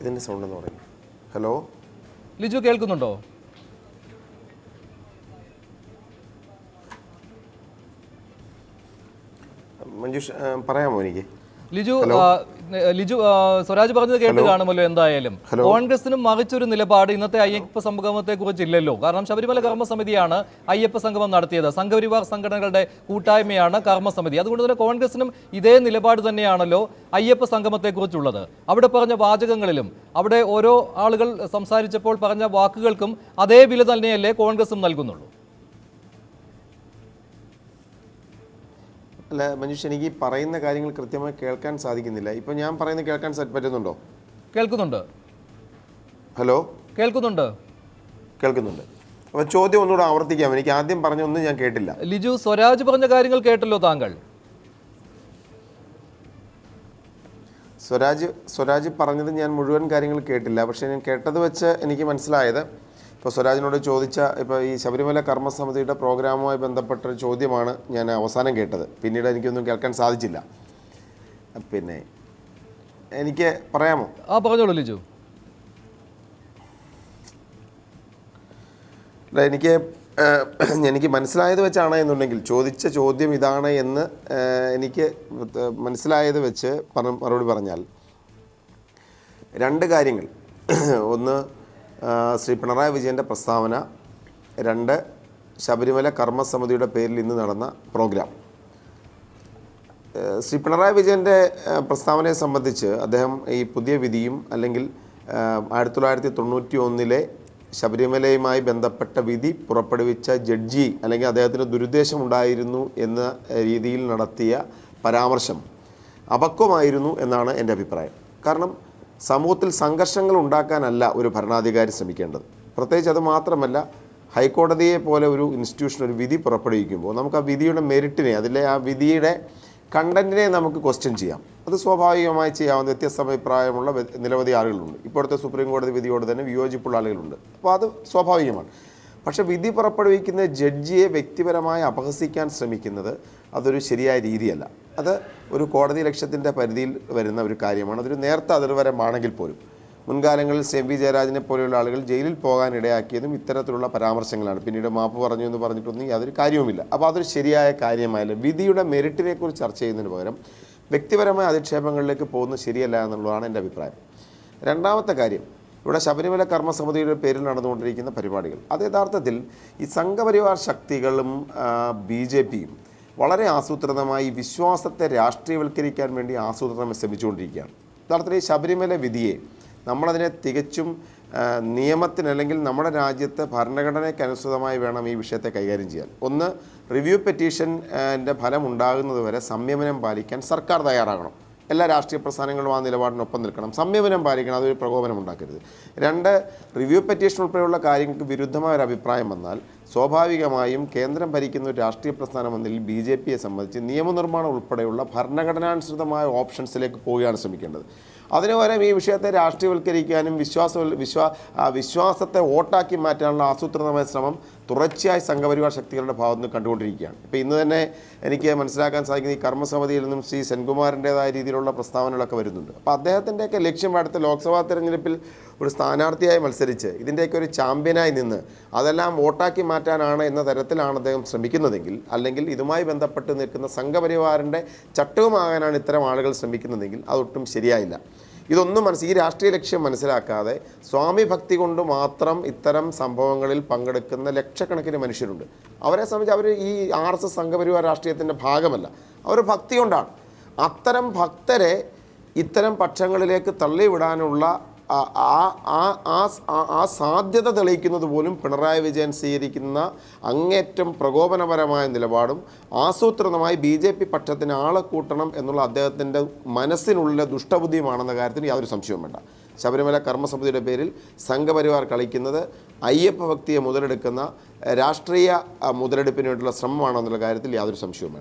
ഇതിന്റെ സൗണ്ട് എന്ന് പറയും. ഹലോ ലിജു കേൾക്കുന്നുണ്ടോ? മഞ്ജുഷ് പറയാമോ എനിക്ക്? ലിജു ലിജു സ്വരാജ് പറഞ്ഞത് കേട്ട് കാണുമല്ലോ എന്തായാലും. കോൺഗ്രസിനും മറിച്ചൊരു നിലപാട് ഇന്നത്തെ അയ്യപ്പ സംഗമത്തെ കുറിച്ചില്ലല്ലോ. കാരണം ശബരിമല കർമ്മസമിതിയാണ് അയ്യപ്പ സംഗമം നടത്തിയത്. സംഘപരിവാർ സംഘടനകളുടെ കൂട്ടായ്മയാണ് കർമ്മസമിതി. അതുകൊണ്ട് തന്നെ കോൺഗ്രസിനും ഇതേ നിലപാട് തന്നെയാണല്ലോ അയ്യപ്പ സംഗമത്തെ കുറിച്ചുള്ളത്. അവിടെ പറഞ്ഞ വാചകങ്ങളിലും അവിടെ ഓരോ ആളുകൾ സംസാരിച്ചപ്പോൾ പറഞ്ഞ വാക്കുകൾക്കും അതേ വില തന്നെയല്ലേ കോൺഗ്രസും നൽകുന്നുള്ളൂ. അല്ല മനുഷ്യൻ എനിക്ക് ഈ പറയുന്ന കാര്യങ്ങൾ കൃത്യമായി കേൾക്കാൻ സാധിക്കുന്നില്ല. ഇപ്പൊ ഞാൻ പറയുന്നത് കേൾക്കാൻ സാ- പറ്റുന്നുണ്ടോ? കേൾക്കുന്നുണ്ട്. ഹലോ? കേൾക്കുന്നുണ്ട്. കേൾക്കുന്നുണ്ട്. അപ്പൊ ചോദ്യം ഒന്നുകൂടെ ആവർത്തിക്കാം. എനിക്ക് ആദ്യം പറഞ്ഞൊന്നും ഞാൻ കേട്ടില്ല. ലിജു സ്വരാജ് പറഞ്ഞ കാര്യങ്ങൾ കേട്ടല്ലോ താങ്കൾ. സ്വരാജ് സ്വരാജ് പറഞ്ഞത് ഞാൻ മുഴുവൻ കാര്യങ്ങൾ കേട്ടില്ല. പക്ഷേ ഞാൻ കേട്ടത് വെച്ച് എനിക്ക് മനസ്സിലായത് ഇപ്പോൾ സ്വരാജിനോട് ചോദിച്ച ഇപ്പോൾ ഈ ശബരിമല കർമ്മസമിതിയുടെ പ്രോഗ്രാമുമായി ബന്ധപ്പെട്ട ഒരു ചോദ്യമാണ് ഞാൻ അവസാനം കേട്ടത്. പിന്നീട് എനിക്കൊന്നും കേൾക്കാൻ സാധിച്ചില്ല. പിന്നെ എനിക്ക് പറയാമോ? ആ പറഞ്ഞോളൂ ലിജു. അല്ല, എനിക്ക് എനിക്ക് മനസ്സിലായത് വെച്ചാണ് എന്നുണ്ടെങ്കിൽ ചോദിച്ച ചോദ്യം ഇതാണ് എന്ന് എനിക്ക് മനസ്സിലായത് വെച്ച് പറ മറുപടി പറഞ്ഞാൽ രണ്ട് കാര്യങ്ങൾ. ഒന്ന് ശ്രീ പിണറായി വിജയന്റെ പ്രസ്താവന രണ്ട് ശബരിമല കർമ്മസമിതിയുടെ പേരിൽ ഇന്ന് നടന്ന പ്രോഗ്രാം. ശ്രീ പിണറായി വിജയന്റെ പ്രസ്താവനയെ സംബന്ധിച്ച് അദ്ദേഹം ഈ പുതിയ വിധിയും അല്ലെങ്കിൽ ആയിരത്തി തൊള്ളായിരത്തി തൊണ്ണൂറ്റി ഒന്നിലെ ശബരിമലയുമായി ബന്ധപ്പെട്ട വിധി പുറപ്പെടുവിച്ച ജഡ്ജി അല്ലെങ്കിൽ അദ്ദേഹത്തിന് ദുരുദ്ദേശമുണ്ടായിരുന്നു എന്ന രീതിയിൽ നടത്തിയ പരാമർശം അപക്വമായിരുന്നു എന്നാണ് എന്റെ അഭിപ്രായം. കാരണം സമൂഹത്തിൽ സംഘർഷങ്ങൾ ഉണ്ടാക്കാനല്ല ഒരു ഭരണാധികാരി ശ്രമിക്കേണ്ടത്. പ്രത്യേകിച്ച് അത് മാത്രമല്ല ഹൈക്കോടതിയെ പോലെ ഒരു ഇൻസ്റ്റിറ്റ്യൂഷൻ ഒരു വിധി പുറപ്പെടുവിക്കുമ്പോൾ നമുക്ക് ആ വിധിയുടെ മെറിറ്റിനെ അതിലെ ആ വിധിയുടെ കണ്ടന്റിനെ നമുക്ക് ക്വസ്റ്റ്യൻ ചെയ്യാം. അത് സ്വാഭാവികമായി ചെയ്യാവുന്ന വ്യത്യസ്ത അഭിപ്രായമുള്ള നിരവധി ആളുകളുണ്ട്. ഇപ്പോഴത്തെ സുപ്രീം കോടതി വിധിയോട് തന്നെ വിയോജിപ്പുള്ള ആളുകളുണ്ട്. അപ്പോൾ അത് സ്വാഭാവികമാണ്. പക്ഷേ വിധി പുറപ്പെടുവിക്കുന്ന ജഡ്ജിയെ വ്യക്തിപരമായി അപഹസിക്കാൻ ശ്രമിക്കുന്നത് അതൊരു ശരിയായ രീതിയല്ല. അത് ഒരു കോടതി ലക്ഷ്യത്തിന്റെ പരിധിയിൽ വരുന്ന ഒരു കാര്യമാണ്. അതൊരു നേർത്ത അതിർവരമാണെങ്കിൽ പോലും. മുൻകാലങ്ങളിൽ സെം. വി. ജയരാജനെ പോലെയുള്ള ആളുകൾ ജയിലിൽ പോകാൻ ഇടയാക്കിയതും ഇത്തരത്തിലുള്ള പരാമർശങ്ങളാണ്. പിന്നീട് മാപ്പ് പറഞ്ഞു എന്ന് പറഞ്ഞിട്ടൊന്നും യാതൊരു കാര്യവുമില്ല. അപ്പോൾ അതൊരു ശരിയായ കാര്യമായില്ല വിധിയുടെ മെറിറ്റിനെക്കുറിച്ച് ചർച്ച ചെയ്യുന്നതിന് പകരം വ്യക്തിപരമായ അധിക്ഷേപങ്ങളിലേക്ക് പോകുന്നത് ശരിയല്ല എന്നുള്ളതാണ് എന്റെ അഭിപ്രായം. രണ്ടാമത്തെ കാര്യം ഇവിടെ ശബരിമല കർമ്മസമിതിയുടെ പേരിൽ നടന്നുകൊണ്ടിരിക്കുന്ന പരിപാടികൾ. അത് യഥാർത്ഥത്തിൽ ഈ സംഘപരിവാർ ശക്തികളും ബി ജെ പിയും വളരെ ആസൂത്രിതമായി വിശ്വാസത്തെ രാഷ്ട്രീയവൽക്കരിക്കാൻ വേണ്ടി ആസൂത്രണം ശ്രമിച്ചുകൊണ്ടിരിക്കുകയാണ്. ഈ ശബരിമല വിധിയെ നമ്മളതിനെ തികച്ചും നിയമത്തിനല്ലെങ്കിൽ നമ്മുടെ രാജ്യത്ത് ഭരണഘടനയ്ക്കനുസൃതമായി വേണം ഈ വിഷയത്തെ കൈകാര്യം ചെയ്യാൻ. ഒന്ന് റിവ്യൂ പെറ്റീഷന്റെ ഫലം ഉണ്ടാകുന്നതുവരെ സംയമനം പാലിക്കാൻ സർക്കാർ തയ്യാറാകണം. എല്ലാ രാഷ്ട്രീയ പ്രസ്ഥാനങ്ങളും ആ നിലപാടിനൊപ്പം നിൽക്കണം. സംയമനം പാലിക്കണം അതൊരു പ്രകോപനം ഉണ്ടാക്കരുത്. രണ്ട് റിവ്യൂ പെറ്റീഷൻ ഉൾപ്പെടെയുള്ള കാര്യങ്ങൾക്ക് വിരുദ്ധമായ ഒരു അഭിപ്രായം വന്നാൽ സ്വാഭാവികമായും കേന്ദ്രം ഭരിക്കുന്ന ഒരു രാഷ്ട്രീയ പ്രസ്ഥാനം എന്നതിൽ ബി ജെ പിയെ സംബന്ധിച്ച് നിയമനിർമ്മാണം ഉൾപ്പെടെയുള്ള ഭരണഘടനാനുസൃതമായ ഓപ്ഷൻസിലേക്ക് പോവുകയാണ് ശ്രമിക്കേണ്ടത്. അതിനു ഈ വിഷയത്തെ രാഷ്ട്രീയവൽക്കരിക്കാനും വിശ്വാസ വിശ്വാ വിശ്വാസത്തെ വോട്ടാക്കി മാറ്റാനുള്ള ആസൂത്രിതമായ ശ്രമം തുടർച്ചയായി സംഘപരിവാർ ശക്തികളുടെ ഭാഗത്തു നിന്ന് കണ്ടുകൊണ്ടിരിക്കുകയാണ്. ഇപ്പോൾ ഇന്ന് തന്നെ എനിക്ക് മനസ്സിലാക്കാൻ സാധിക്കുന്ന ഈ കർമ്മസമിതിയിൽ നിന്നും ശ്രീ സെൻകുമാറിന്റെതായ രീതിയിലുള്ള പ്രസ്താവനകളൊക്കെ വരുന്നുണ്ട്. അപ്പോൾ അദ്ദേഹത്തിന്റെയൊക്കെ ലക്ഷ്യം അടുത്ത ലോക്സഭാ തെരഞ്ഞെടുപ്പിൽ ഒരു സ്ഥാനാർത്ഥിയായി മത്സരിച്ച് ഇതിന്റെയൊക്കെ ഒരു ചാമ്പ്യനായി നിന്ന് അതെല്ലാം വോട്ടാക്കി മാറ്റാനാണ് എന്ന തരത്തിലാണ് അദ്ദേഹം ശ്രമിക്കുന്നതെങ്കിൽ അല്ലെങ്കിൽ ഇതുമായി ബന്ധപ്പെട്ട് നിൽക്കുന്ന സംഘപരിവാറിന്റെ ചട്ടവുമാകാനാണ് ഇത്തരം ആളുകൾ ശ്രമിക്കുന്നതെങ്കിൽ അതൊട്ടും ശരിയായില്ല. ഇതൊന്നും മനസ്സ് ഈ രാഷ്ട്രീയ ലക്ഷ്യം മനസ്സിലാക്കാതെ സ്വാമി ഭക്തി കൊണ്ട് മാത്രം ഇത്തരം സംഭവങ്ങളിൽ പങ്കെടുക്കുന്ന ലക്ഷക്കണക്കിന് മനുഷ്യരുണ്ട്. അവരെ സംബന്ധിച്ച് അവർ ഈ ആർ എസ് എസ് സംഘപരിവാർ രാഷ്ട്രീയത്തിന്റെ ഭാഗമല്ല. അവർ ഭക്തി കൊണ്ടാണ്. അത്തരം ഭക്തരെ ഇത്തരം പക്ഷങ്ങളിലേക്ക് തള്ളിവിടാനുള്ള ആ ആ- ആ- സാധ്യത തെളിയിക്കുന്നത് പോലും പിണറായി വിജയൻ സ്വീകരിക്കുന്ന അങ്ങേറ്റം പ്രകോപനപരമായ നിലപാടും ആസൂത്രിതമായി ബി ജെ പി പക്ഷത്തിന് ആളെ കൂട്ടണം എന്നുള്ള അദ്ദേഹത്തിന്റെ മനസ്സിനുള്ള ദുഷ്ടബുദ്ധിയുമാണെന്ന കാര്യത്തിന് യാതൊരു സംശയവും വേണ്ട. ശബരിമല കർമ്മസമിതിയുടെ പേരിൽ സംഘപരിവാർ കളിക്കുന്നത് അയ്യപ്പ ഭക്തിയെ മുതലെടുക്കുന്ന രാഷ്ട്രീയ മുതലെടുപ്പിന് വേണ്ടിയുള്ള ശ്രമമാണെന്നുള്ള കാര്യത്തിൽ യാതൊരു സംശയവും